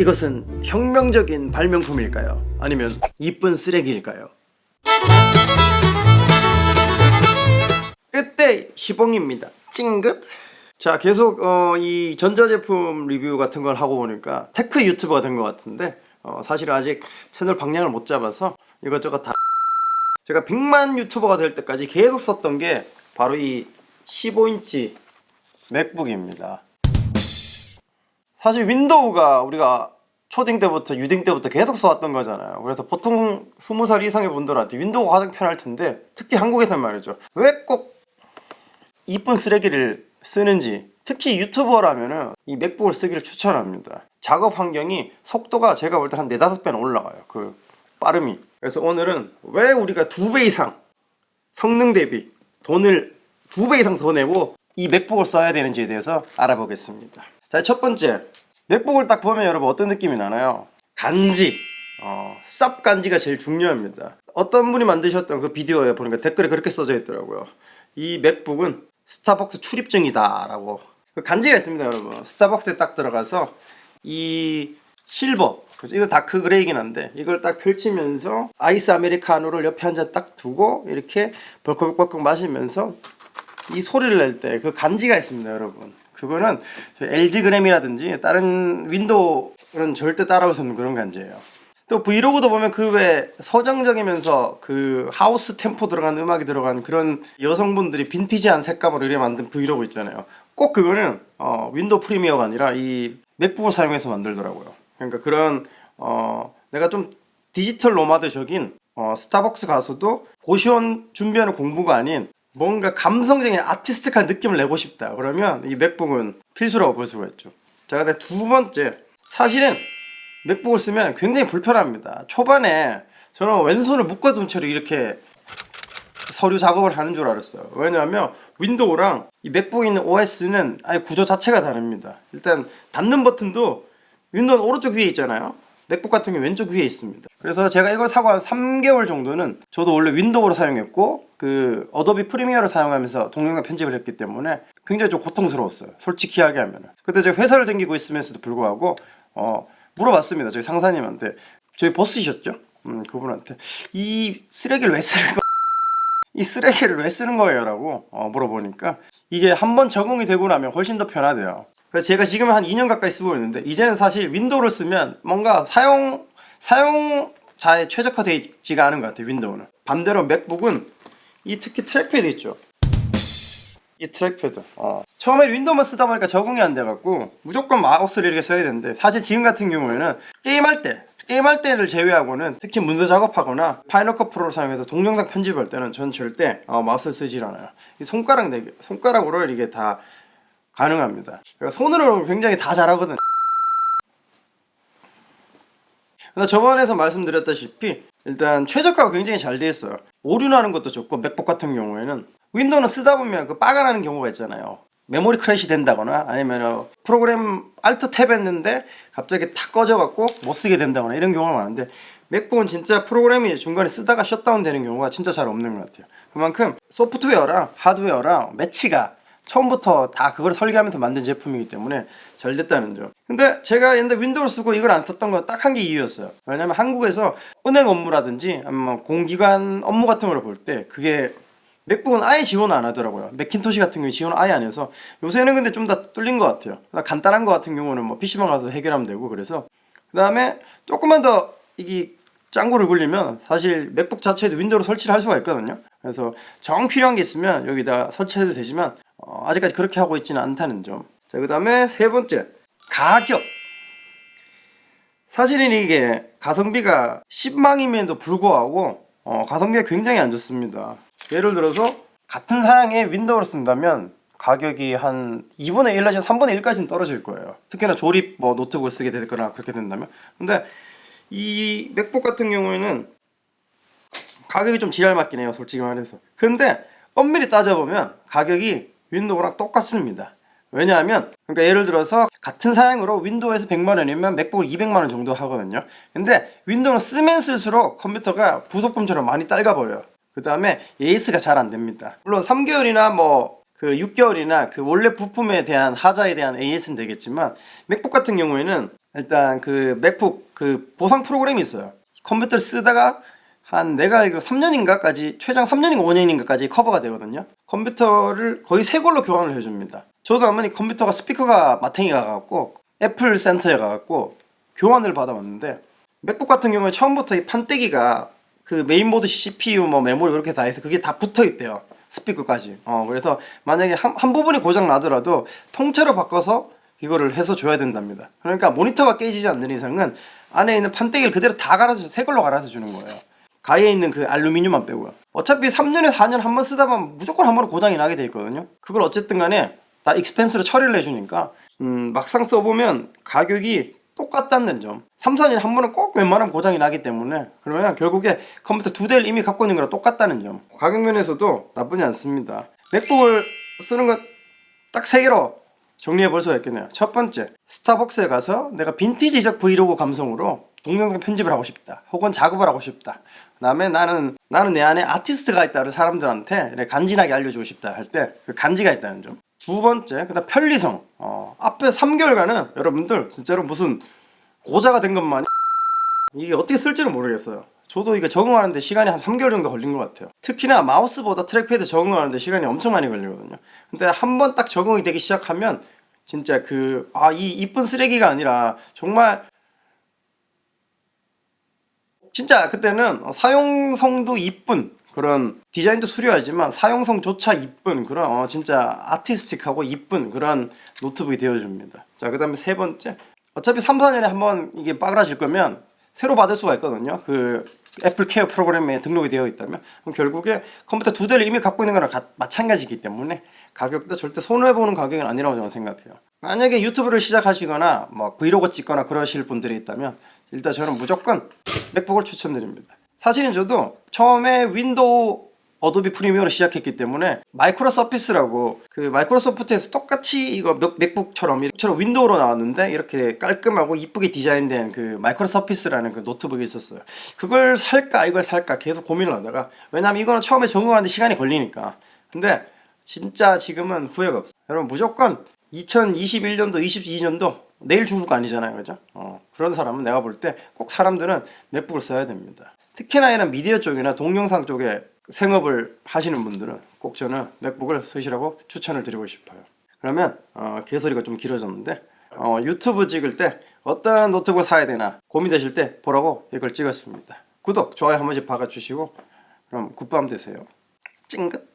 이것은 혁명적인 발명품일까요? 아니면 이쁜 쓰레기일까요? 그때 시봉입니다. 찡긋. 자 계속 어, 이 전자제품 리뷰 같은 걸 하고 보니까 테크 유튜버가 된 것 같은데 어, 사실 아직 채널 방향을 못 잡아서 이것저것 다 제가 100만 유튜버가 될 때까지 계속 썼던 게 바로 이 15인치 맥북입니다. 사실 윈도우가 우리가 초딩 때부터 유딩 때부터 계속 써왔던 거잖아요. 그래서 보통 20살 이상의 분들한테 윈도우가 가장 편할 텐데 특히 한국에서는 말이죠. 왜 꼭 이쁜 쓰레기를 쓰는지 특히 유튜버라면은 이 맥북을 쓰기를 추천합니다. 작업 환경이 속도가 제가 볼 때 한 4, 5배는 올라가요. 그 빠름이. 그래서 오늘은 왜 우리가 두 배 이상 성능 대비 돈을 두 배 이상 더 내고 이 맥북을 써야 되는지에 대해서 알아보겠습니다. 자, 첫 번째. 맥북을 딱 보면 여러분 어떤 느낌이 나나요? 간지. 어, 쌉 간지가 제일 중요합니다. 어떤 분이 만드셨던 그 비디오에 보니까 댓글에 그렇게 써져 있더라고요. 이 맥북은 스타벅스 출입증이다 라고. 그 간지가 있습니다, 여러분. 스타벅스에 딱 들어가서 이 실버, 그죠? 이거 다크 그레이긴 한데 이걸 딱 펼치면서 아이스 아메리카노를 옆에 한 잔 딱 두고 이렇게 벌컥벌컥 마시면서 이 소리를 낼 때 그 간지가 있습니다, 여러분. 그거는 LG 그램이라든지 다른 윈도우는 절대 따라올 수 없는 그런 간지예요. 또 브이로그도 보면 그 외 서정적이면서 그 하우스 템포 들어간 음악이 들어간 그런 여성분들이 빈티지한 색감으로 이렇게 만든 브이로그 있잖아요. 꼭 그거는 어, 윈도우 프리미어가 아니라 이 맥북을 사용해서 만들더라고요. 그러니까 그런 어, 내가 좀 디지털 노마드적인 어, 스타벅스 가서도 고시원 준비하는 공부가 아닌 뭔가 감성적인 아티스틱한 느낌을 내고 싶다. 그러면 이 맥북은 필수라고 볼 수가 있죠. 자, 근데 두 번째 사실은 맥북을 쓰면 굉장히 불편합니다. 초반에 저는 왼손을 묶어둔 채로 이렇게 서류 작업을 하는 줄 알았어요. 왜냐하면 윈도우랑 이 맥북에 있는 OS는 아예 구조 자체가 다릅니다. 일단 닫는 버튼도 윈도우는 오른쪽 위에 있잖아요. 맥북 같은 경우 왼쪽 위에 있습니다. 그래서 제가 이걸 사고 한 3개월 정도는 저도 원래 윈도우로 사용했고 그 어도비 프리미어를 사용하면서 동영상 편집을 했기 때문에 굉장히 좀 고통스러웠어요. 솔직히 이야기하면. 그때 제가 회사를 다니고 있으면서도 불구하고 어 물어봤습니다. 저희 상사님한테 저희 보스셨죠? 음 그분한테 이 쓰레기를 왜 쓰는 거? 이 쓰레기를 왜 쓰는 거예요?라고 어, 물어보니까 이게 한번 적응이 되고 나면 훨씬 더 편하대요. 그래서 제가 지금 한 2년 가까이 쓰고 있는데 이제는 사실 윈도우를 쓰면 뭔가 사용 사용자에 최적화되지가 않은 것 같아요. 윈도우는 반대로 맥북은 이 특히 트랙패드 있죠. 이 트랙패드. 어. 처음에 윈도우만 쓰다 보니까 적응이 안 돼갖고 무조건 마우스를 이렇게 써야 되는데 사실 지금 같은 경우에는 게임할 때 게임할 때를 제외하고는 특히 문서 작업하거나 파이널컷 프로를 사용해서 동영상 편집할 때는 전 절대 어, 마우스를 쓰질 않아요. 이 손가락 네 개, 손가락으로 이게 다 가능합니다. 그러니까 손으로 굉장히 다 잘하거든. 근데 저번에서 말씀드렸다시피 일단 최저가가 굉장히 잘 돼 있어요. 오류나는 것도 좋고 맥북 같은 경우에는 윈도우는 쓰다 보면 그 빠가 나는 경우가 있잖아요. 메모리 크래시 된다거나 아니면 어, 프로그램 알트 탭 했는데 갑자기 탁 꺼져갖고 못 쓰게 된다거나 이런 경우가 많은데 맥북은 진짜 프로그램이 중간에 쓰다가 셧다운 되는 경우가 진짜 잘 없는 것 같아요. 그만큼 소프트웨어랑 하드웨어랑 매치가 처음부터 다 그걸 설계하면서 만든 제품이기 때문에 잘 됐다는 점. 근데 제가 옛날 윈도우를 쓰고 이걸 안 썼던 건 딱 한 게 이유였어요. 왜냐면 한국에서 은행 업무라든지 아니면 공기관 업무 같은 걸 볼 때 그게 맥북은 아예 지원 안 하더라고요. 맥킨토시 같은 경우 지원 아예 안 해서 요새는 근데 좀더 뚫린 것 같아요. 간단한 거 같은 경우는 뭐 PC방 가서 해결하면 되고 그래서 그 다음에 조금만 더 이게 짱구를 굴리면 사실 맥북 자체에도 윈도우로 설치를 할 수가 있거든요. 그래서 정 필요한 게 있으면 여기다 설치해도 되지만 어, 아직까지 그렇게 하고 있지는 않다는 점. 자, 그 다음에 세 번째 가격. 사실은 이게 가성비가 10망임에도 불구하고 어, 가성비가 굉장히 안 좋습니다. 예를 들어서 같은 사양의 윈도우를 쓴다면 가격이 한 2분의 1 내지 3분의 1까지는 떨어질 거예요. 특히나 조립 뭐 노트북을 쓰게 되거나 그렇게 된다면. 근데 이 맥북 같은 경우에는 가격이 좀 지랄 맞긴 해요. 솔직히 말해서. 근데 엄밀히 따져보면 가격이 윈도우랑 똑같습니다. 왜냐하면 그러니까 예를 들어서 같은 사양으로 윈도우에서 100만 원이면 맥북을 200만 원 정도 하거든요. 근데 윈도우는 쓰면 쓸수록 컴퓨터가 부속품처럼 많이 딸가 버려요. 그 다음에 AS가 잘 안 됩니다. 물론 3개월이나 뭐 그 6개월이나 그 원래 부품에 대한 하자에 대한 AS는 되겠지만 맥북 같은 경우에는 일단 그 맥북 그 보상 프로그램이 있어요. 컴퓨터를 쓰다가 한 내가 알기로 3년인가까지 최장 3년인가 5년인가까지 커버가 되거든요. 컴퓨터를 거의 새 걸로 교환을 해줍니다. 저도 아무리 컴퓨터가 스피커가 마탱이가 가갖고 애플 센터에 가갖고 교환을 받아왔는데 맥북 같은 경우에 처음부터 이 판때기가 그 메인보드 CPU 뭐 메모리 이렇게 다 해서 그게 다 붙어 있대요. 스피커까지. 어 그래서 만약에 한, 한 부분이 고장 나더라도 통째로 바꿔서 이거를 해서 줘야 된답니다. 그러니까 모니터가 깨지지 않는 이상은 안에 있는 판때기를 그대로 다 갈아서 새 걸로 갈아서 주는 거예요. 가에 있는 그 알루미늄만 빼고요. 어차피 3년에 4년 한 번 쓰다 보면 무조건 한 번은 고장이 나게 돼 있거든요. 그걸 어쨌든 간에 다 익스펜스로 처리를 해주니까 음, 막상 써보면 가격이 똑같다는 점. 3, 4년에 한 번은 꼭 웬만하면 고장이 나기 때문에 그러면 결국에 컴퓨터 두 대를 이미 갖고 있는 거랑 똑같다는 점. 가격 면에서도 나쁘지 않습니다. 맥북을 쓰는 건 딱 세 개로 정리해 볼 수가 있겠네요. 첫 번째, 스타벅스에 가서 내가 빈티지적 브이로그 감성으로 동영상 편집을 하고 싶다. 혹은 작업을 하고 싶다. 그 다음에 나는 나는 내 안에 아티스트가 있다를 사람들한테 간지나게 알려주고 싶다 할 때 그 간지가 있다는 점. 두 번째, 그 다음 편리성. 어, 앞에 3개월간은 여러분들 진짜로 무슨 고자가 된 것만 이게 어떻게 쓸지를 모르겠어요. 저도 이거 적응하는데 시간이 한 3개월 정도 걸린 것 같아요. 특히나 마우스보다 트랙패드 적응하는데 시간이 엄청 많이 걸리거든요. 근데 한 번 딱 적응이 되기 시작하면 진짜 그, 아, 이 이쁜 쓰레기가 아니라 정말 진짜 그때는 사용성도 이쁜 그런 디자인도 수려하지만 사용성조차 이쁜 그런 어 진짜 아티스틱하고 이쁜 그런 노트북이 되어줍니다. 자, 그 다음에 세 번째. 어차피 3, 4년에 한번 이게 빠그라질 거면 새로 받을 수가 있거든요. 그 애플 케어 프로그램에 등록이 되어 있다면 그럼 결국에 컴퓨터 두 대를 이미 갖고 있는 거랑 가- 마찬가지이기 때문에 가격도 절대 손해보는 가격은 아니라고 저는 생각해요. 만약에 유튜브를 시작하시거나 뭐 브이로그 찍거나 그러실 분들이 있다면 일단 저는 무조건 맥북을 추천드립니다. 사실은 저도 처음에 윈도우 어도비 프리미어를 시작했기 때문에 마이크로 서피스라고 그 마이크로소프트에서 똑같이 이거 맥- 맥북처럼 이처럼 윈도우로 나왔는데 이렇게 깔끔하고 이쁘게 디자인된 그 마이크로 서피스라는 그 노트북이 있었어요. 그걸 살까 이걸 살까 계속 고민을 하다가 왜냐면 이거는 처음에 적응하는데 시간이 걸리니까. 근데 진짜 지금은 후회가 없어요. 여러분 무조건 2021년도, 22년도 내일 중국 아니잖아요, 그죠? 어, 그런 사람은 내가 볼 때 꼭 사람들은 맥북을 써야 됩니다. 특히나 이런 미디어 쪽이나 동영상 쪽에 생업을 하시는 분들은 꼭 저는 맥북을 쓰시라고 추천을 드리고 싶어요. 그러면 어, 개소리가 좀 길어졌는데 어, 유튜브 찍을 때 어떤 노트북을 사야 되나 고민되실 때 보라고 이걸 찍었습니다. 구독, 좋아요 한 번씩 박아주시고 그럼 굿밤 되세요. 찡긋.